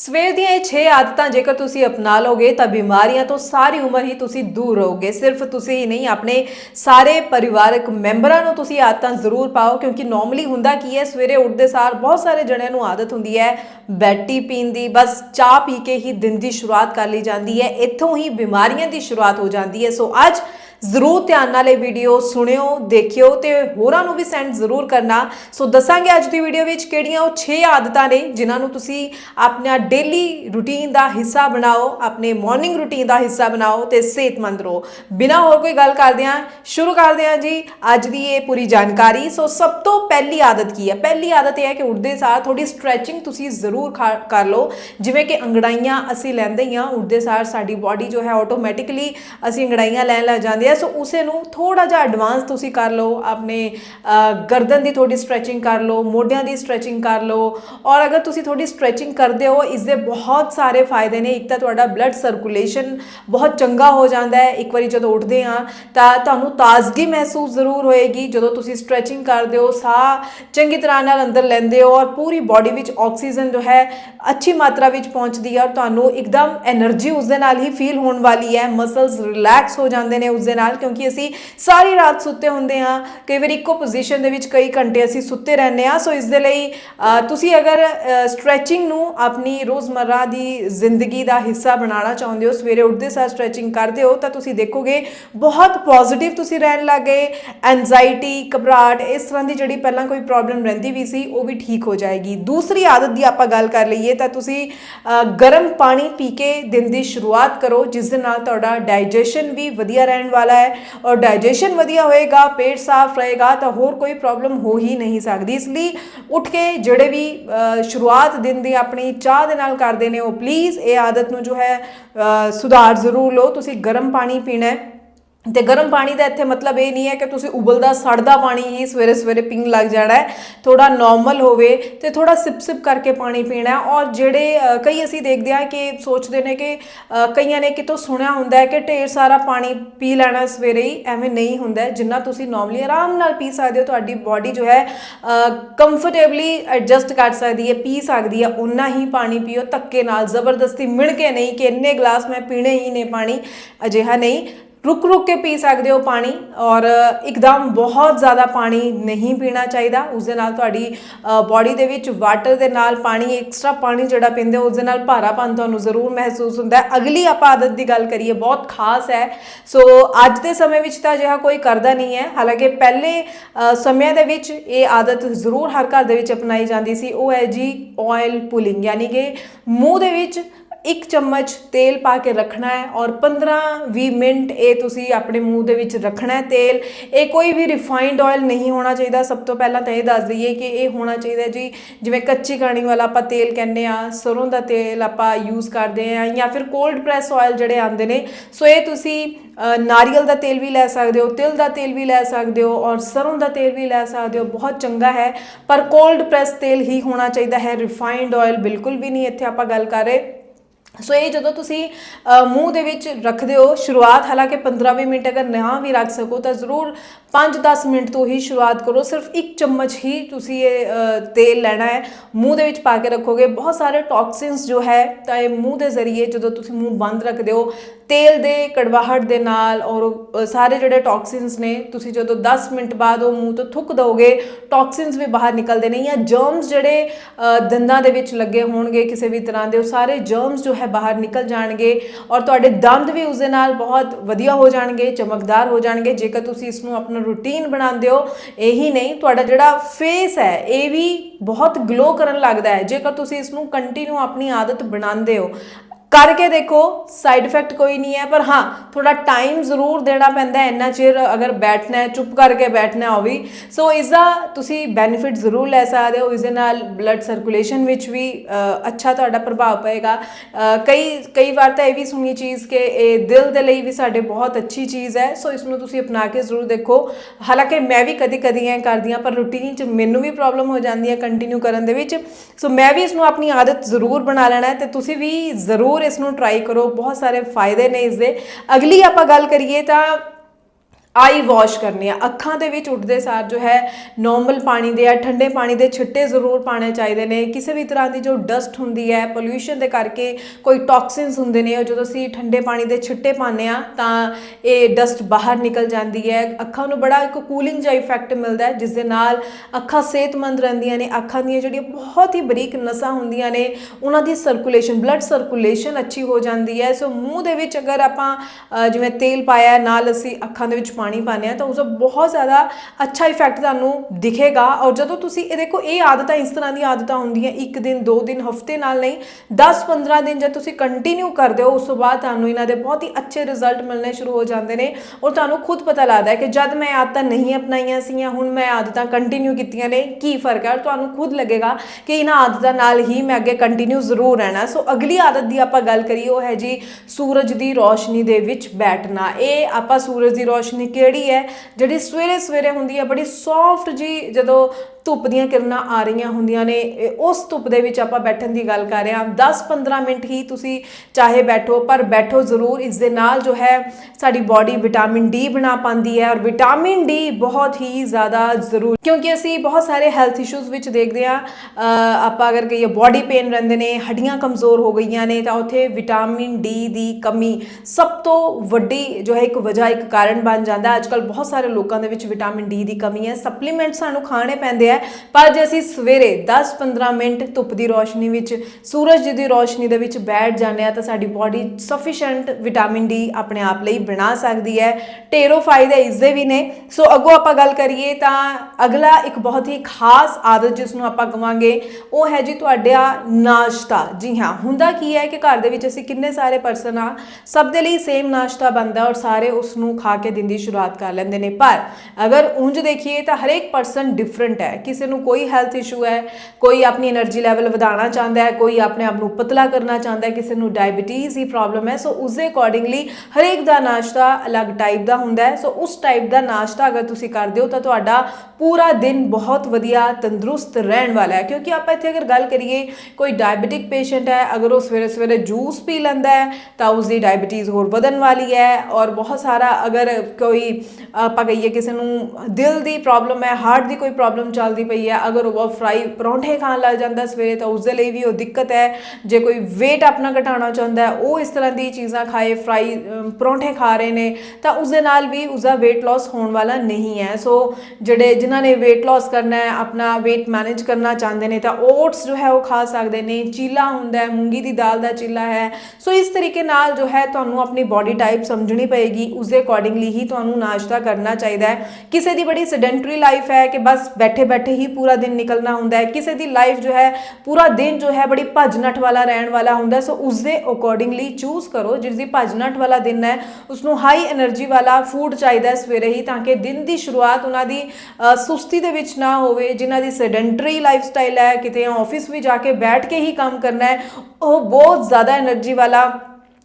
ਸਵੇਰ ਦੀਆਂ ਇਹ 6 ਆਦਤਾਂ ਜੇਕਰ ਤੁਸੀਂ ਅਪਣਾ ਲਓਗੇ ਤਾਂ ਬਿਮਾਰੀਆਂ ਤੋਂ ਸਾਰੀ ਉਮਰ ਹੀ ਤੁਸੀਂ ਦੂਰ ਰਹੋਗੇ। ਸਿਰਫ ਤੁਸੀਂ ਹੀ ਨਹੀਂ, ਆਪਣੇ ਸਾਰੇ ਪਰਿਵਾਰਕ ਮੈਂਬਰਾਂ ਨੂੰ ਤੁਸੀਂ ਆਦਤਾਂ ਜ਼ਰੂਰ ਪਾਓ, ਕਿਉਂਕਿ ਨਾਰਮਲੀ ਹੁੰਦਾ ਕੀ ਹੈ, ਸਵੇਰੇ ਉੱਠਦੇ ਸਾਰ ਬਹੁਤ ਸਾਰੇ ਜਣਿਆਂ ਨੂੰ ਆਦਤ ਹੁੰਦੀ ਹੈ ਬੈਟੀ ਪੀਣ ਦੀ, ਬਸ ਚਾਹ ਪੀ ਕੇ ਹੀ ਦਿਨ ਦੀ ਸ਼ੁਰੂਆਤ ਕਰ ਲਈ ਜਾਂਦੀ ਹੈ, ਇੱਥੋਂ ਹੀ ਬਿਮਾਰੀਆਂ ਦੀ ਸ਼ੁਰੂਆਤ ਹੋ ਜਾਂਦੀ ਹੈ। ਸੋ ਅੱਜ ਜ਼ਰੂਰ ਧਿਆਨ ਨਾਲ ਇਹ ਵੀਡੀਓ ਸੁਣਿਓ, ਦੇਖਿਓ ਤੇ ਹੋਰਾਂ ਨੂੰ ਵੀ ਸੈਂਡ ਜ਼ਰੂਰ ਕਰਨਾ। ਸੋ ਦੱਸਾਂਗੇ ਅੱਜ ਦੀ ਵੀਡੀਓ ਵਿੱਚ ਕਿਹੜੀਆਂ ਉਹ 6 ਆਦਤਾਂ ਨੇ ਜਿਨ੍ਹਾਂ ਨੂੰ ਤੁਸੀਂ ਆਪਣਾ ਡੇਲੀ ਰੂਟੀਨ ਦਾ ਹਿੱਸਾ ਬਣਾਓ, ਆਪਣੇ ਮਾਰਨਿੰਗ ਰੂਟੀਨ ਦਾ ਹਿੱਸਾ ਬਣਾਓ ਤੇ ਸਿਹਤਮੰਦ ਰਹੋ। ਬਿਨਾਂ ਹੋਰ ਕੋਈ ਗੱਲ ਕਰਦੇ ਹਾਂ, ਸ਼ੁਰੂ ਕਰਦੇ ਹਾਂ ਜੀ ਅੱਜ ਦੀ ਇਹ ਪੂਰੀ ਜਾਣਕਾਰੀ। ਸੋ ਸਭ ਤੋਂ ਪਹਿਲੀ ਆਦਤ ਕੀ ਹੈ? ਪਹਿਲੀ ਆਦਤ ਇਹ ਹੈ ਕਿ ਉੱਠਦੇ ਸਾਰ ਥੋੜੀ ਸਟ੍ਰੈਚਿੰਗ ਤੁਸੀਂ ਜ਼ਰੂਰ ਖਾ- ਕਰ ਲਓ। ਜਿਵੇਂ ਕਿ ਅੰਗੜਾਈਆਂ ਅਸੀਂ ਲੈਂਦੇ ਹੀ ਹਾਂ, ਉੱਠਦੇ ਸਾਰ ਸਾਡੀ ਬਾਡੀ ਜੋ ਹੈ ਆਟੋਮੈਟਿਕਲੀ ਅਸੀਂ ਅੰਗੜਾਈਆਂ ਲੈਣ ਲੱਗ ਜਾਂਦੇ ਹੈ, ਸੋ ਉਸੇ ਨੂੰ ਥੋੜਾ ਜਿਹਾ ਐਡਵਾਂਸ ਤੁਸੀਂ ਕਰ ਲਓ, ਆਪਣੇ ਗਰਦਨ ਦੀ ਥੋੜੀ ਸਟ੍ਰੈਚਿੰਗ ਕਰ ਲਓ, ਮੋਢਿਆਂ ਦੀ ਸਟ੍ਰੈਚਿੰਗ ਕਰ ਲਓ ਔਰ ਅਗਰ ਤੁਸੀਂ ਥੋੜੀ ਸਟ੍ਰੈਚਿੰਗ ਕਰਦੇ ਹੋ ਇਸ ਦੇ ਬਹੁਤ ਸਾਰੇ ਫਾਇਦੇ ਨੇ। ਇੱਕ ਤਾਂ ਤੁਹਾਡਾ ਬਲੱਡ ਸਰਕੂਲੇਸ਼ਨ ਬਹੁਤ ਚੰਗਾ ਹੋ ਜਾਂਦਾ ਹੈ। ਇੱਕ ਵਾਰੀ ਜਦੋਂ ਉੱਠਦੇ ਆ ਤਾਂ ਤੁਹਾਨੂੰ ਤਾਜ਼ਗੀ ਮਹਿਸੂਸ ਜ਼ਰੂਰ ਹੋਏਗੀ। ਜਦੋਂ ਤੁਸੀਂ ਸਟ੍ਰੈਚਿੰਗ ਕਰਦੇ ਹੋ, ਸਾਹ ਚੰਗੀ ਤਰ੍ਹਾਂ ਨਾਲ ਅੰਦਰ ਲੈਂਦੇ ਹੋ ਔਰ ਪੂਰੀ ਬਾਡੀ ਵਿੱਚ ਆਕਸੀਜਨ ਜੋ ਹੈ, ਅੱਛੀ ਮਾਤਰਾ ਵਿੱਚ ਪਹੁੰਚਦੀ ਹੈ ਔਰ ਤੁਹਾਨੂੰ ਇੱਕਦਮ એનર્ਜੀ ਉਸ ਦੇ ਨਾਲ ਹੀ ਫੀਲ ਹੋਣ ਵਾਲੀ ਹੈ। ਮਸਲਸ ਰਿਲੈਕਸ ਹੋ ਜਾਂਦੇ ਨੇ ਉਸ ਦੇ ਨਾਲ, ਕਿਉਂਕਿ ਅਸੀਂ ਸਾਰੀ ਰਾਤ ਸੁੱਤੇ ਹੁੰਦੇ ਹਾਂ। ਕਈ ਵਾਰ ਇੱਕੋ ਪੋਜੀਸ਼ਨ ਦੇ ਵਿੱਚ ਕਈ ਘੰਟੇ ਅਸੀਂ ਸੁੱਤੇ ਰਹਿੰਦੇ ਹਾਂ। ਸੋ ਇਸ ਦੇ ਲਈ ਤੁਸੀਂ ਅਗਰ ਸਟ੍ਰੈਚਿੰਗ ਨੂੰ ਆਪਣੀ ਰੋਜ਼ਮਰਰਾ ਦੀ ਜ਼ਿੰਦਗੀ ਦਾ ਹਿੱਸਾ ਬਣਾਉਣਾ ਚਾਹੁੰਦੇ ਹੋ, ਸਵੇਰੇ ਉੱਠਦੇ ਸਾਰ ਸਟ੍ਰੈਚਿੰਗ ਕਰਦੇ ਹੋ, ਤਾਂ ਤੁਸੀਂ ਦੇਖੋਗੇ ਬਹੁਤ ਪੋਜ਼ਿਟਿਵ ਤੁਸੀਂ ਰਹਿਣ ਲੱਗੇ। ਐਂਜ਼ਾਈਟੀ ਘਬਰਾਹਟ, ਇਸ ਤਰ੍ਹਾਂ ਦੀ ਜਿਹੜੀ ਪਹਿਲਾਂ ਕੋਈ ਪ੍ਰੋਬਲਮ ਰਹਿੰਦੀ ਵੀ ਸੀ, ਉਹ ਵੀ ਠੀਕ ਹੋ ਜਾਏਗੀ। ਦੂਸਰੀ ਆਦਤ ਦੀ ਆਪਾਂ ਗੱਲ ਕਰ ਲਈਏ, ਤਾਂ ਤੁਸੀਂ ਗਰਮ ਪਾਣੀ ਪੀ ਕੇ ਦਿਨ ਦੀ ਸ਼ੁਰੂਆਤ ਕਰੋ, ਜਿਸ ਦੇ ਨਾਲ ਤੁਹਾਡਾ ਡਾਈਜੈਸ਼ਨ ਵੀ ਵਧੀਆ ਰਹਿਣ ਵਾਲਾ ਹੈ ਔਰ ਡਾਈਜੈਸ਼ਨ ਵਧੀਆ ਹੋਏਗਾ, ਪੇਟ ਸਾਫ਼ ਰਹੇਗਾ, ਤਾਂ ਹੋਰ ਕੋਈ ਪ੍ਰੋਬਲਮ ਹੋ ਹੀ ਨਹੀਂ ਸਕਦੀ। ਇਸ ਲਈ ਉੱਠ ਕੇ ਜਿਹੜੇ ਵੀ ਸ਼ੁਰੂਆਤ ਦਿਨ ਦੀ ਆਪਣੀ ਚਾਹ ਦੇ ਨਾਲ ਕਰਦੇ ਨੇ ਉਹ ਪਲੀਜ਼ ਇਹ ਆਦਤ ਨੂੰ ਜੋ ਹੈ ਸੁਧਾਰ ਜ਼ਰੂਰ ਲਓ। ਤੁਸੀਂ ਗਰਮ ਪਾਣੀ ਪੀਣਾ ਹੈ। ਤੇ ਗਰਮ ਪਾਣੀ ਦਾ ਇੱਥੇ ਮਤਲਬ ਇਹ ਨਹੀਂ ਹੈ ਕਿ ਤੁਸੀਂ ਉਬਲਦਾ, ਸੜਦਾ ਪਾਣੀ ਹੀ ਸਵੇਰੇ ਸਵੇਰੇ ਪੀਣ ਲੱਗ ਜਾਣਾ ਹੈ। ਥੋੜਾ ਨਾਰਮਲ ਹੋਵੇ ਤੇ ਥੋੜਾ ਸਿਪ ਸਿਪ ਕਰਕੇ ਪਾਣੀ ਪੀਣਾ ਹੈ ਔਰ ਜਿਹੜੇ ਕਈ ਅਸੀਂ ਦੇਖਦੇ ਹਾਂ ਕਿ ਸੋਚਦੇ ਨੇ ਕਿ ਕਈਆਂ ਨੇ ਕਿਤੋਂ ਸੁਣਿਆ ਹੁੰਦਾ ਹੈ ਕਿ ਢੇਰ ਸਾਰਾ ਪਾਣੀ ਪੀ ਲੈਣਾ ਸਵੇਰੇ ਹੀ ਐਵੇਂ ਨਹੀਂ ਹੁੰਦਾ ਜਿੰਨਾ ਤੁਸੀਂ ਨਾਰਮਲੀ ਆਰਾਮ ਨਾਲ ਪੀ ਸਕਦੇ ਹੋ, ਤੁਹਾਡੀ ਬਾਡੀ ਜੋ ਹੈ ਕੰਫਰਟੇਬਲੀ ਐਡਜਸਟ ਕਰ ਸਕਦੀ ਹੈ, ਪੀ ਸਕਦੀ ਹੈ। ਉਨਾ ਹੀ ਪਾਣੀ ਪੀਓ, ਧੱਕੇ ਨਾਲ, ਜ਼ਬਰਦਸਤੀ ਮਿਣ ਕੇ ਨਹੀਂ ਕਿ ਇੰਨੇ ਗਲਾਸ ਮੈਂ ਪੀਣੇ ਹੀ ਨੇ ਪਾਣੀ, ਅਜਿਹਾ ਨਹੀਂ। ਰੁਕ ਰੁਕ ਕੇ ਪੀ ਸਕਦੇ ਹੋ ਪਾਣੀ ਔਰ ਇੱਕਦਮ ਬਹੁਤ ਜ਼ਿਆਦਾ ਪਾਣੀ ਨਹੀਂ ਪੀਣਾ ਚਾਹੀਦਾ। ਉਸ ਦੇ ਨਾਲ ਤੁਹਾਡੀ ਬਾਡੀ ਦੇ ਵਿੱਚ ਵਾਟਰ ਦੇ ਨਾਲ ਪਾਣੀ ਐਕਸਟਰਾ ਪਾਣੀ ਜਿਹੜਾ ਪੀਂਦੇ ਹੋ, ਉਸ ਦੇ ਨਾਲ ਭਾਰਾਪਨ ਤੁਹਾਨੂੰ ਜ਼ਰੂਰ ਮਹਿਸੂਸ ਹੁੰਦਾ ਹੈ। ਅਗਲੀ ਆਪਾਂ ਆਦਤ ਦੀ ਗੱਲ ਕਰੀਏ, ਬਹੁਤ ਖਾਸ ਹੈ। ਸੋ ਅੱਜ ਦੇ ਸਮੇਂ ਵਿੱਚ ਤਾਂ ਅਜਿਹਾ ਕੋਈ ਕਰਦਾ ਨਹੀਂ ਹੈ। ਹਾਲਾਂਕਿ ਪਹਿਲੇ ਸਮਿਆਂ ਦੇ ਵਿੱਚ ਇਹ ਆਦਤ ਜ਼ਰੂਰ ਹਰ ਘਰ ਦੇ ਵਿੱਚ ਅਪਣਾਈ ਜਾਂਦੀ ਸੀ। ਉਹ ਹੈ ਜੀ ਆਇਲ ਪੁਲਿੰਗ ਯਾਨੀ ਕਿ ਮੂੰਹ ਦੇ ਵਿੱਚ ਇੱਕ ਚਮਚ ਤੇਲ ਪਾ ਕੇ ਰੱਖਣਾ ਹੈ ਔਰ 15-20 ਮਿੰਟ ਇਹ ਤੁਸੀਂ ਆਪਣੇ ਮੂੰਹ ਦੇ ਵਿੱਚ ਰੱਖਣਾ ਹੈ ਤੇਲ। ਇਹ ਕੋਈ ਵੀ ਰਿਫਾਈਨਡ ਆਇਲ ਨਹੀਂ ਹੋਣਾ ਚਾਹੀਦਾ। ਸਭ ਤੋਂ ਪਹਿਲਾਂ ਤਾਂ ਇਹ ਦੱਸ ਦਈਏ ਕਿ ਇਹ ਹੋਣਾ ਚਾਹੀਦਾ ਜੀ, ਜਿਵੇਂ ਕੱਚੀ ਕਾਣੀ ਵਾਲਾ ਆਪਾਂ ਤੇਲ ਕਹਿੰਦੇ ਆ ਸਰੋਂ ਦਾ ਤੇਲ ਆਪਾਂ ਯੂਜ਼ ਕਰਦੇ ਆ ਜਾਂ ਫਿਰ ਕੋਲਡ ਪ੍ਰੈਸ ਆਇਲ ਜਿਹੜੇ ਆਉਂਦੇ ਨੇ। ਸੋ ਇਹ ਤੁਸੀਂ ਨਾਰੀਅਲ ਦਾ ਤੇਲ ਵੀ ਲੈ ਸਕਦੇ ਹੋ, ਤਿਲ ਦਾ ਤੇਲ ਵੀ ਲੈ ਸਕਦੇ ਹੋ ਔਰ ਸਰੋਂ ਦਾ ਤੇਲ ਵੀ ਲੈ ਸਕਦੇ ਹੋ। ਬਹੁਤ ਚੰਗਾ ਹੈ। ਪਰ ਕੋਲਡ ਪ੍ਰੈਸ ਤੇਲ ਹੀ ਹੋਣਾ ਚਾਹੀਦਾ ਹੈ। ਰਿਫਾਈਨਡ ਆਇਲ ਬਿਲਕੁਲ ਵੀ ਨਹੀਂ ਇੱਥੇ ਆਪਾਂ ਗੱਲ ਕਰ ਰਹੇ। ਸੋ ਇਹ ਜਦੋਂ ਤੁਸੀਂ ਮੂੰਹ ਦੇ ਵਿੱਚ ਰੱਖਦੇ ਹੋ ਸ਼ੁਰੂਆਤ, ਹਾਲਾਂਕਿ 15-20 ਮਿੰਟ ਅਗਰ ਨਾ ਵੀ ਰੱਖ ਸਕੋ, ਤਾਂ ਜ਼ਰੂਰ 5-10 ਮਿੰਟ ਤੋਂ ਹੀ ਸ਼ੁਰੂਆਤ ਕਰੋ। ਸਿਰਫ ਇੱਕ ਚਮਚ ਹੀ ਤੁਸੀਂ ਇਹ ਤੇਲ ਲੈਣਾ ਹੈ। ਮੂੰਹ ਦੇ ਵਿੱਚ ਪਾ ਕੇ ਰੱਖੋਗੇ। ਬਹੁਤ ਸਾਰੇ ਟੌਕਸਿਨਸ ਜੋ ਹੈ, ਤਾਂ ਇਹ ਮੂੰਹ ਦੇ ਜ਼ਰੀਏ ਜਦੋਂ ਤੁਸੀਂ ਮੂੰਹ ਬੰਦ ਰੱਖਦੇ ਹੋ, ਤੇਲ ਦੇ ਕੜਵਾਹਟ ਦੇ ਨਾਲ ਔਰ ਸਾਰੇ ਜਿਹੜੇ ਟੌਕਸਿਨਸ ਨੇ, ਤੁਸੀਂ ਜਦੋਂ 10 ਮਿੰਟ ਬਾਅਦ ਉਹ ਮੂੰਹ ਤੋਂ ਥੁੱਕ ਦੋਗੇ ਟੌਕਸਿਨਸ ਵੀ ਬਾਹਰ ਨਿਕਲਦੇ ਨੇ ਜਾਂ ਜਰਮਸ ਜਿਹੜੇ ਦੰਦਾਂ ਦੇ ਵਿੱਚ ਲੱਗੇ ਹੋਣਗੇ ਕਿਸੇ ਵੀ ਤਰ੍ਹਾਂ ਦੇ, ਉਹ ਸਾਰੇ ਜਰਮਸ ਜੋ ਹੈ, ਬਾਹਰ ਨਿਕਲ ਜਾਣਗੇ ਔਰ ਤੁਹਾਡੇ ਦੰਦ ਵੀ ਉਸ ਦੇ ਨਾਲ ਬਹੁਤ ਵਧੀਆ ਹੋ ਜਾਣਗੇ, ਚਮਕਦਾਰ ਹੋ ਜਾਣਗੇ। ਜੇਕਰ ਤੁਸੀਂ ਇਸ ਨੂੰ ਆਪਣਾ ਰੂਟੀਨ ਬਣਾਉਂਦੇ ਹੋ, ਇਹੀ ਨਹੀਂ, ਤੁਹਾਡਾ ਜਿਹੜਾ ਫੇਸ ਹੈ, ਇਹ ਵੀ ਬਹੁਤ ਗਲੋ ਕਰਨ ਲੱਗਦਾ ਹੈ। ਜੇਕਰ ਤੁਸੀਂ ਇਸ ਨੂੰ ਕੰਟੀਨਿਊ ਆਪਣੀ ਆਦਤ ਬਣਾਉਂਦੇ ਹੋ ਕਰਕੇ ਦੇਖੋ ਸਾਈਡ ਇਫੈਕਟ ਕੋਈ ਨਹੀਂ ਹੈ, ਪਰ ਹਾਂ ਥੋੜਾ ਟਾਈਮ ਜ਼ਰੂਰ ਦੇਣਾ ਪੈਂਦਾ ਇੰਨਾ ਚਿਰ ਅਗਰ ਬੈਠਣਾ ਹੈ, ਚੁੱਪ ਕਰਕੇ ਬੈਠਣਾ ਹੈ ਵੀ। ਸੋ ਇਸ ਦਾ ਤੁਸੀਂ ਬੈਨੀਫਿਟ ਜ਼ਰੂਰ ਲੈ ਸਕਦੇ ਹੋ, ਇਸ ਦੇ ਨਾਲ ਬਲੱਡ ਸਰਕੂਲੇਸ਼ਨ ਵਿੱਚ ਵੀ ਅੱਛਾ ਤੁਹਾਡਾ ਪ੍ਰਭਾਵ ਪਏਗਾ। ਕਈ ਕਈ ਵਾਰ ਤਾਂ ਇਹ ਵੀ ਸੁਣੀ ਚੀਜ਼ ਕਿ ਇਹ ਦਿਲ ਦੇ ਲਈ ਵੀ ਸਾਡੇ ਬਹੁਤ ਅੱਛੀ ਚੀਜ਼ ਹੈ। ਸੋ ਇਸ ਨੂੰ ਤੁਸੀਂ ਅਪਣਾ ਕੇ ਜ਼ਰੂਰ ਦੇਖੋ। ਹਾਲਾਂਕਿ ਮੈਂ ਵੀ ਕਦੀ ਕਦੀ ਐ ਕਰਦੀ ਹਾਂ, ਪਰ ਰੂਟੀਨ 'ਚ ਮੈਨੂੰ ਵੀ ਪ੍ਰੋਬਲਮ ਹੋ ਜਾਂਦੀ ਹੈ ਕੰਟੀਨਿਊ ਕਰਨ ਦੇ ਵਿੱਚ। ਸੋ ਮੈਂ ਵੀ ਇਸ ਨੂੰ ਆਪਣੀ ਆਦਤ ਜ਼ਰੂਰ ਬਣਾ ਲੈਣਾ ਹੈ ਤੇ ਤੁਸੀਂ ਵੀ ਜ਼ਰੂਰ ਇਸ ਨੂੰ ਟਰਾਈ ਕਰੋ, ਬਹੁਤ ਸਾਰੇ ਫਾਇਦੇ ਨੇ ਇਸ ਦੇ ਅਗਲੀ ਆਪਾਂ ਗੱਲ ਕਰੀਏ ਤਾਂ ਆਈ ਵਾਸ਼ ਕਰਨੀ ਆ। ਅੱਖਾਂ ਦੇ ਵਿੱਚ ਉੱਠਦੇ ਸਾਰ ਜੋ ਹੈ ਨਾਰਮਲ ਪਾਣੀ ਦੇ ਆ, ਠੰਡੇ ਪਾਣੀ ਦੇ ਛਿੱਟੇ ਜ਼ਰੂਰ ਪਾਣੇ ਚਾਹੀਦੇ ਨੇ। ਕਿਸੇ ਵੀ ਤਰ੍ਹਾਂ ਦੀ ਜੋ ਡਸਟ ਹੁੰਦੀ ਹੈ ਪੋਲਿਊਸ਼ਨ ਦੇ ਕਰਕੇ ਕੋਈ ਟੌਕਸਿਨਸ ਹੁੰਦੇ ਨੇ, ਉਹ ਜਦੋਂ ਅਸੀਂ ਠੰਡੇ ਪਾਣੀ ਦੇ ਛਿੱਟੇ ਪਾਉਂਦੇ ਆ ਤਾਂ ਇਹ ਡਸਟ ਬਾਹਰ ਨਿਕਲ ਜਾਂਦੀ ਹੈ। ਅੱਖਾਂ ਨੂੰ ਬੜਾ ਇੱਕ ਕੂਲਿੰਗ ਜਿਹਾ ਇਫੈਕਟ ਮਿਲਦਾ ਹੈ, ਜਿਸ ਦੇ ਨਾਲ ਅੱਖਾਂ ਸਿਹਤਮੰਦ ਰਹਿੰਦੀਆਂ ਨੇ। ਅੱਖਾਂ ਦੀਆਂ ਜਿਹੜੀਆਂ ਬਹੁਤ ਹੀ ਬਰੀਕ ਨਸਾਂ ਹੁੰਦੀਆਂ ਨੇ, ਉਹਨਾਂ ਦੀ ਸਰਕੂਲੇਸ਼ਨ ਬਲੱਡ ਸਰਕੂਲੇਸ਼ਨ ਅੱਛੀ ਹੋ ਜਾਂਦੀ ਹੈ। ਸੋ ਮੂੰਹ ਦੇ ਵਿੱਚ ਅਗਰ ਆਪਾਂ ਜਿਵੇਂ ਤੇਲ ਪਾਇਆ, ਨਾਲ ਅਸੀਂ ਅੱਖਾਂ ਦੇ ਵਿੱਚ ਪਾਣੀ ਪਾਉਂਦੇ ਆ ਤਾਂ ਉਸ ਦਾ ਬਹੁਤ ਜ਼ਿਆਦਾ ਅੱਛਾ ਇਫੈਕਟ ਤੁਹਾਨੂੰ ਦਿਖੇਗਾ। ਔਰ ਜਦੋਂ ਤੁਸੀਂ ਇਹ ਦੇਖੋ, ਇਹ ਆਦਤਾਂ ਇਸ ਤਰ੍ਹਾਂ ਦੀਆਂ ਆਦਤਾਂ ਹੁੰਦੀਆਂ, ਇੱਕ ਦਿਨ, ਦੋ ਦਿਨ, ਹਫ਼ਤੇ ਨਾਲ ਨਹੀਂ 10-15 ਦਿਨ ਜਦ ਤੁਸੀਂ ਕੰਟੀਨਿਊ ਕਰਦੇ ਹੋ, ਉਸ ਤੋਂ ਬਾਅਦ ਤੁਹਾਨੂੰ ਇਹਨਾਂ ਦੇ ਬਹੁਤ ਹੀ ਅੱਛੇ ਰਿਜ਼ਲਟ ਮਿਲਣੇ ਸ਼ੁਰੂ ਹੋ ਜਾਂਦੇ ਨੇ ਔਰ ਤੁਹਾਨੂੰ ਖੁਦ ਪਤਾ ਲੱਗਦਾ ਹੈ ਕਿ ਜਦ ਮੈਂ ਆਦਤਾਂ ਨਹੀਂ ਅਪਣਾਈਆਂ ਸੀਗੀਆਂ ਹੁਣ ਮੈਂ ਆਦਤਾਂ ਕੰਟੀਨਿਊ ਕੀਤੀਆਂ ਨੇ, ਕੀ ਫ਼ਰਕ ਹੈ? ਔਰ ਤੁਹਾਨੂੰ ਖੁਦ ਲੱਗੇਗਾ ਕਿ ਇਹਨਾਂ ਆਦਤਾਂ ਨਾਲ ਹੀ ਮੈਂ ਅੱਗੇ ਕੰਟੀਨਿਊ ਜ਼ਰੂਰ ਰਹਿਣਾ। ਸੋ ਅਗਲੀ ਆਦਤ ਦੀ ਆਪਾਂ ਗੱਲ ਕਰੀਏ, ਉਹ ਹੈ ਜੀ ਸੂਰਜ ਦੀ ਰੋਸ਼ਨੀ ਦੇ ਵਿੱਚ ਬੈਠਣਾ। ਇਹ ਆਪਾਂ ਸੂਰਜ ਦੀ ਰੋਸ਼ਨੀ ਕਿਹੜੀ ਹੈ ਜਿਹੜੀ ਸਵੇਰੇ ਸਵੇਰੇ ਹੁੰਦੀ ਹੈ ਬੜੀ ਸੌਫਟ ਜੀ ਜਦੋਂ ਧੁੱਪ ਦੀਆਂ ਕਿਰਨਾਂ ਆ ਰਹੀਆਂ ਹੁੰਦੀਆਂ ਨੇ। ਉਸ ਧੁੱਪ ਦੇ ਵਿੱਚ ਆਪਾਂ ਬੈਠਣ ਦੀ ਗੱਲ ਕਰ ਰਹੇ ਹਾਂ। 10-15 ਮਿੰਟ ਹੀ ਤੁਸੀਂ ਚਾਹੇ ਬੈਠੋ, ਪਰ ਬੈਠੋ ਜ਼ਰੂਰ। ਇਸ ਦੇ ਨਾਲ ਜੋ ਹੈ, ਸਾਡੀ ਬਾਡੀ ਵਿਟਾਮਿਨ ਡੀ ਬਣਾ ਪਾਉਂਦੀ ਹੈ। ਔਰ ਵਿਟਾਮਿਨ ਡੀ ਬਹੁਤ ਹੀ ਜ਼ਿਆਦਾ ਜ਼ਰੂਰੀ ਕਿਉਂਕਿ ਅਸੀਂ ਬਹੁਤ ਸਾਰੇ ਹੈਲਥ ਇਸ਼ੂਜ਼ ਵਿੱਚ ਦੇਖਦੇ ਹਾਂ। ਆਪਾਂ ਅਗਰ ਕਹੀਏ ਬਾਡੀ ਪੇਨ ਰਹਿੰਦੇ ਨੇ, ਹੱਡੀਆਂ ਕਮਜ਼ੋਰ ਹੋ ਗਈਆਂ ਨੇ, ਤਾਂ ਉੱਥੇ ਵਿਟਾਮਿਨ ਡੀ ਦੀ ਕਮੀ ਸਭ ਤੋਂ ਵੱਡੀ ਜੋ ਹੈ, ਇੱਕ ਵਜ੍ਹਾ, ਇੱਕ ਕਾਰਨ ਬਣ ਜਾਂਦਾ। ਅੱਜ ਕੱਲ ਬਹੁਤ ਸਾਰੇ ਲੋਕਾਂ ਦੇ ਵਿੱਚ ਵਿਟਾਮਿਨ ਡੀ ਦੀ ਕਮੀ ਹੈ। ਸਪਲੀਮੈਂਟ ਸਾਨੂੰ ਖਾਣੇ ਪੈਂਦੇ ਆ ਪਰ ਜੇ ਅਸੀਂ ਸਵੇਰੇ 10-15 ਮਿੰਟ ਧੁੱਪ ਦੀ ਰੋਸ਼ਨੀ ਵਿੱਚ, ਸੂਰਜ ਦੀ ਰੋਸ਼ਨੀ ਦੇ ਵਿੱਚ ਬੈਠ ਜਾਂਦੇ ਆ ਤਾਂ ਸਾਡੀ ਬਾਡੀ ਸਫੀਸ਼ੀਐਂਟ ਵਿਟਾਮਿਨ ਡੀ ਆਪਣੇ ਆਪ ਲਈ ਬਣਾ ਸਕਦੀ ਹੈ। ਢੇਰੋਂ ਫਾਇਦੇ ਇਸ ਦੇ ਵੀ ਨੇ। ਸੋ ਅੱਗੋਂ ਆਪਾਂ ਗੱਲ ਕਰੀਏ ਤਾਂ ਅਗਲਾ ਇੱਕ ਬਹੁਤ ਹੀ ਖਾਸ ਆਦਤ ਜਿਸ ਨੂੰ ਆਪਾਂ ਕਵਾਂਗੇ, ਉਹ ਹੈ ਜੀ ਤੁਹਾਡਾ ਨਾਸ਼ਤਾ। ਜੀ ਹਾਂ, ਹੁੰਦਾ ਕੀ ਹੈ ਕਿ ਘਰ ਦੇ ਵਿੱਚ ਅਸੀਂ ਕਿੰਨੇ ਸਾਰੇ ਪਰਸਨ ਆ, ਸਭ ਦੇ ਲਈ ਸੇਮ ਨਾਸ਼ਤਾ ਬਣਦਾ ਔਰ ਸਾਰੇ ਉਸ ਨੂੰ ਖਾ ਕੇ ਦਿਨ ਦੀ ਸ਼ੁਰੂਆਤ ਕਰ ਲੈਂਦੇ ਨੇ। ਪਰ ਅਗਰ ਉਂਝ ਦੇਖੀਏ ਤਾਂ ਹਰੇਕ ਪਰਸਨ ਡਿਫਰੈਂਟ ਹੈ। ਕਿਸੇ ਨੂੰ ਕੋਈ ਹੈਲਥ ਇਸ਼ੂ ਹੈ, ਕੋਈ ਆਪਣੀ એનર્ਜੀ ਲੈਵਲ ਵਧਾਉਣਾ ਚਾਹੁੰਦਾ ਹੈ, ਕੋਈ ਆਪਣੇ ਆਪ ਨੂੰ ਪਤਲਾ ਕਰਨਾ ਚਾਹੁੰਦਾ ਹੈ, ਕਿਸੇ ਨੂੰ ਡਾਇਬੀਟੀਜ਼ ਦੀ ਪ੍ਰੋਬਲਮ ਹੈ ਸੋ ਉਸ ਦੇ ਅਕੋਰਡਿੰਗਲੀ ਹਰੇਕ ਦਾ ਨਾਸ਼ਤਾ ਅਲੱਗ ਟਾਈਪ ਦਾ ਹੁੰਦਾ ਹੈ ਸੋ ਉਸ ਟਾਈਪ ਦਾ ਨਾਸ਼ਤਾ ਅਗਰ ਤੁਸੀਂ ਕਰਦੇ ਹੋ ਤਾਂ ਤੁਹਾਡਾ ਪੂਰਾ ਦਿਨ ਬਹੁਤ ਵਧੀਆ ਤੰਦਰੁਸਤ ਰਹਿਣ ਵਾਲਾ ਹੈ, ਕਿਉਂਕਿ ਆਪਾਂ ਇੱਥੇ ਅਗਰ ਗੱਲ ਕਰੀਏ, ਕੋਈ ਡਾਇਬੀਟਿਕ ਪੇਸ਼ੈਂਟ ਹੈ, ਅਗਰ ਉਹ ਸਵੇਰੇ ਸਵੇਰੇ ਜੂਸ ਪੀ ਲੈਂਦਾ ਹੈ, ਤਾਂ ਉਸ ਦੀ ਡਾਇਬੀਟੀਜ਼ ਹੋਰ ਵਧਣ ਵਾਲੀ ਹੈ, ਔਰ ਬਹੁਤ ਸਾਰਾ ਅਗਰ ਕੋਈ ਆਪਾਂ ਕਹੀਏ ਕਿਸੇ ਨੂੰ ਦਿਲ ਦੀ ਪ੍ਰੋਬਲਮ ਹੈ ਹਾਰਟ ਦੀ ਕੋਈ ਪ੍ਰੋਬਲਮ ਚੱਲ ਚੱਲਦੀ ਪਈ ਹੈ। ਅਗਰ ਉਹ ਫਰਾਈ ਪਰੌਂਠੇ ਖਾਣ ਲੱਗ ਜਾਂਦਾ ਸਵੇਰੇ, ਤਾਂ ਉਸ ਦੇ ਲਈ ਵੀ ਉਹ ਦਿੱਕਤ ਹੈ। ਜੇ ਕੋਈ weight ਆਪਣਾ ਘਟਾਉਣਾ ਚਾਹੁੰਦਾ ਹੈ, ਉਹ ਇਸ ਤਰ੍ਹਾਂ ਦੀ ਚੀਜ਼ਾਂ ਖਾਏ, ਫਰਾਈ ਪਰੌਂਠੇ ਖਾ ਰਹੇ ਨੇ, ਤਾਂ ਉਸ ਦੇ ਨਾਲ ਵੀ ਉਸ ਦਾ weight loss ਹੋਣ ਵਾਲਾ ਨਹੀਂ ਹੈ। ਸੋ ਜਿਹੜੇ ਜਿਨ੍ਹਾਂ ਨੇ weight loss ਕਰਨਾ ਹੈ, ਆਪਣਾ weight ਮੈਨੇਜ ਕਰਨਾ ਚਾਹੁੰਦੇ ਨੇ, ਤਾਂ ਓਟਸ ਜੋ ਹੈ, ਉਹ ਖਾ ਸਕਦੇ ਨੇ। ਚੀਲਾ ਹੁੰਦਾ ਹੈ, ਮੂੰਗੀ ਦੀ ਦਾਲ ਦਾ ਚੀਲਾ ਹੈ। ਸੋ ਇਸ ਤਰੀਕੇ ਨਾਲ ਜੋ ਹੈ, ਤੁਹਾਨੂੰ ਆਪਣੀ ਬਾਡੀ ਟਾਈਪ ਸਮਝਣੀ ਪਏਗੀ। ਉਸ ਦੇ ਅਕੋਰਡਿੰਗਲੀ ਹੀ ਤੁਹਾਨੂੰ ਨਾਸ਼ਤਾ ਕਰਨਾ ਚਾਹੀਦਾ ਹੈ। ਕਿਸੇ ਦੀ ਬੜੀ ਸੈਡੈਂਟਰੀ ਲਾਈਫ ਹੈ ਕਿ ਬਸ ਬੈਠੇ ਬੈਠੇ ਬੈਠੇ ਹੀ ਪੂਰਾ ਦਿਨ ਨਿਕਲਣਾ ਹੁੰਦਾ ਹੈ। ਕਿਸੇ ਦੀ ਲਾਈਫ ਜੋ ਹੈ, ਪੂਰਾ ਦਿਨ ਜੋ ਹੈ, ਬੜੀ ਭੱਜ ਵਾਲਾ ਰਹਿਣ ਵਾਲਾ ਹੁੰਦਾ ਸੋ ਉਸ ਦੇ ਅਕੋਰਡਿੰਗਲੀ ਚੂਜ਼ ਕਰੋ, ਜਿਸ ਦੀ ਭੱਜ ਵਾਲਾ ਦਿਨ ਹੈ ਉਸ ਨੂੰ ਹਾਈ એનર્ਜੀ ਵਾਲਾ ਫੂਡ ਚਾਹੀਦਾ ਸਵੇਰੇ ਹੀ, ਤਾਂ ਕਿ ਦਿਨ ਦੀ ਸ਼ੁਰੂਆਤ ਉਹਨਾਂ ਦੀ ਸੁਸਤੀ ਦੇ ਵਿੱਚ ਨਾ ਹੋਵੇ, ਜਿਨ੍ਹਾਂ ਦੀ ਸੈਡੈਂਟਰੀ ਲਾਈਫ ਸਟਾਈਲ ਹੈ, ਕਿਤੇ ਆਫਿਸ ਵੀ ਜਾ ਕੇ ਬੈਠ ਕੇ ਹੀ ਕੰਮ ਕਰਨਾ ਹੈ, ਉਹ ਬਹੁਤ ਜ਼ਿਆਦਾ એનર્ਜੀ ਵਾਲਾ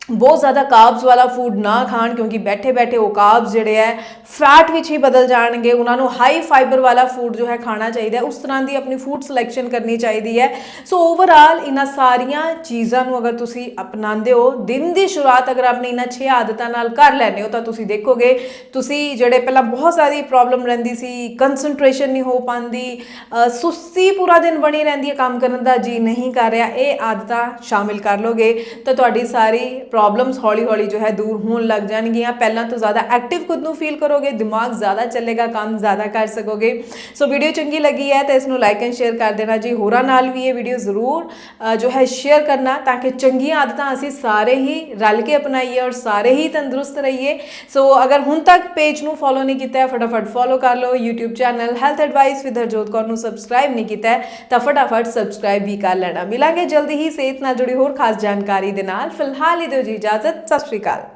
ਬਹੁਤ ਜ਼ਿਆਦਾ ਕਾਰਬਸ ਵਾਲਾ ਫੂਡ ਨਾ ਖਾਣ, ਕਿਉਂਕਿ ਬੈਠੇ ਬੈਠੇ ਉਹ ਕਾਰਬਸ ਜਿਹੜੇ ਹੈ ਫੈਟ ਵਿੱਚ ਹੀ ਬਦਲ ਜਾਣਗੇ। ਉਹਨਾਂ ਨੂੰ ਹਾਈ ਫਾਈਬਰ ਵਾਲਾ ਫੂਡ ਜੋ ਹੈ ਖਾਣਾ ਚਾਹੀਦਾ ਹੈ ਉਸ ਤਰ੍ਹਾਂ ਦੀ ਆਪਣੀ ਫੂਡ ਸਿਲੈਕਸ਼ਨ ਕਰਨੀ ਚਾਹੀਦੀ ਹੈ ਸੋ ਓਵਰਆਲ ਇਹਨਾਂ ਸਾਰੀਆਂ ਚੀਜ਼ਾਂ ਨੂੰ ਅਗਰ ਤੁਸੀਂ ਅਪਣਾਉਂਦੇ ਹੋ, ਦਿਨ ਦੀ ਸ਼ੁਰੂਆਤ ਅਗਰ ਆਪਣੀ ਇਹਨਾਂ 6 ਆਦਤਾਂ ਨਾਲ ਕਰ ਲੈਂਦੇ ਹੋ, ਤਾਂ ਤੁਸੀਂ ਦੇਖੋਗੇ, ਤੁਸੀਂ ਜਿਹੜੇ ਪਹਿਲਾਂ ਬਹੁਤ ਸਾਰੀ ਪ੍ਰੋਬਲਮ ਰਹਿੰਦੀ ਸੀ ਕਨਸੈਂਟਰੇਸ਼ਨ ਨਹੀਂ ਹੋ ਪਾਉਂਦੀ ਸੁਸਤੀ ਪੂਰਾ ਦਿਨ ਬਣੀ ਰਹਿੰਦੀ ਹੈ ਕੰਮ ਕਰਨ ਦਾ, ਜੀ ਨਹੀਂ ਕਰ ਰਿਹਾ, ਇਹ ਆਦਤਾਂ ਸ਼ਾਮਿਲ ਕਰ ਲੋਗੇ, ਤਾਂ ਤੁਹਾਡੀ ਸਾਰੀ ਪ੍ਰੋਬਲਮਸ ਹੌਲੀ-ਹੌਲੀ ਜੋ ਹੈ ਦੂਰ ਹੋਣ ਲੱਗ ਜਾਣਗੀਆਂ। ਪਹਿਲਾਂ ਤੋਂ ਜ਼ਿਆਦਾ ਐਕਟਿਵ ਖੁਦ ਨੂੰ ਫੀਲ ਕਰੋਗੇ, ਦਿਮਾਗ ਜ਼ਿਆਦਾ ਚੱਲੇਗਾ, ਕੰਮ ਜ਼ਿਆਦਾ ਕਰ ਸਕੋਗੇ। ਸੋ ਵੀਡੀਓ ਚੰਗੀ ਲੱਗੀ ਹੈ ਤਾਂ ਇਸ ਨੂੰ ਲਾਈਕ ਐਂਡ ਸ਼ੇਅਰ ਕਰ ਦੇਣਾ ਜੀ। ਹੋਰਾਂ ਨਾਲ ਵੀ ਇਹ ਵੀਡੀਓ ਜ਼ਰੂਰ ਜੋ ਹੈ ਸ਼ੇਅਰ ਕਰਨਾ ਤਾਂ ਕਿ ਚੰਗੀਆਂ ਆਦਤਾਂ ਅਸੀਂ ਸਾਰੇ ਹੀ ਰਲ ਕੇ ਅਪਣਾਈਏ ਔਰ ਸਾਰੇ ਹੀ ਤੰਦਰੁਸਤ ਰਹੀਏ। ਸੋ ਅਗਰ ਹੁਣ ਤੱਕ ਪੇਜ ਨੂੰ ਫੋਲੋ ਨਹੀਂ ਕੀਤਾ ਹੈ, ਫਟਾਫਟ ਫੋਲੋ ਕਰ ਲਓ। YouTube channel Health Advice with Harjot Kaur ਨੂੰ ਸਬਸਕ੍ਰਾਈਬ ਨਹੀਂ ਕੀਤਾ ਹੈ, ਤਾਂ ਫਟਾਫਟ ਸਬਸਕ੍ਰਾਈਬ ਵੀ ਕਰ ਲੈਣਾ। ਮਿਲਾਂਗੇ ਜਲਦੀ ਹੀ ਸਿਹਤ ਨਾਲ ਜੁੜੀ ਹੋਰ ਖਾਸ ਜਾਣਕਾਰੀ ਦੇ ਨਾਲ। ਫਿਲਹਾਲ ਹੀ ਦਿਓ ਜੀ ਇਜਾਜ਼ਤ ਸਤਿ ਸ਼੍ਰੀ ਅਕਾਲ।